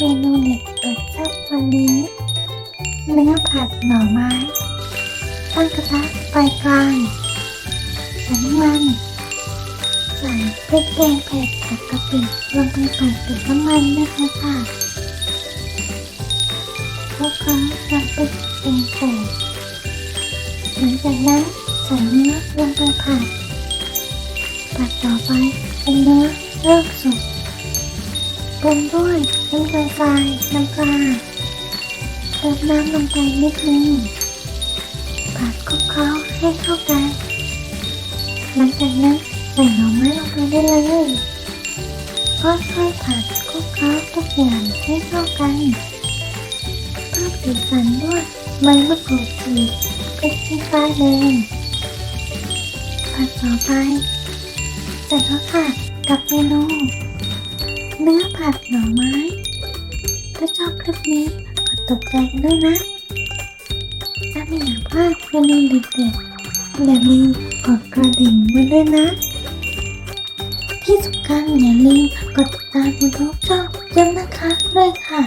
เมนูเด็ดเปิดแซ่บวันนี้ เนื้อผัดหน่อไม้ตั้งกระทะไฟกลางใส่น้ำมันใส่พริกแกงเผ็ดกับกะปิลงไปผัดกับน้ำมันนะคะค่ะแล้วก็นำพริกแกงเผ็ดหลังจากนั้นใส่เนื้อลงไปผัดผัดต่อไปเป็นเนื้อเริ่มสุก ปรุงด้วยน้ำตาลทรายน้ำปลาเติมน้ำลงไปนิดนึงผัดคลุกเคล้าให้เข้ากัน หลังจากนั้นใส่หน่อไม้ลงไปได้เลยค่อยผัดคลุกเคล้าทุกอย่างให้เข้ากันเพิ่มสีสันด้วยใบมะกรูดจีบพริกชี้ฟ้าแดงผัดต่อไปเสร็จแล้วค่ะกับเมนู เนื้อผัดหน่อไม้ ถ้าชอบคลิปนี้กดตกใจกันด้วยนะ ถ้าไม่อยากพลาดเมนูเด็ดๆอย่าลืมกดกระดิ่งไว้ด้วยนะ ที่สำคัญอย่าลืมกดติดตามยูทูบช่องเจมนะคะด้วยค่ะ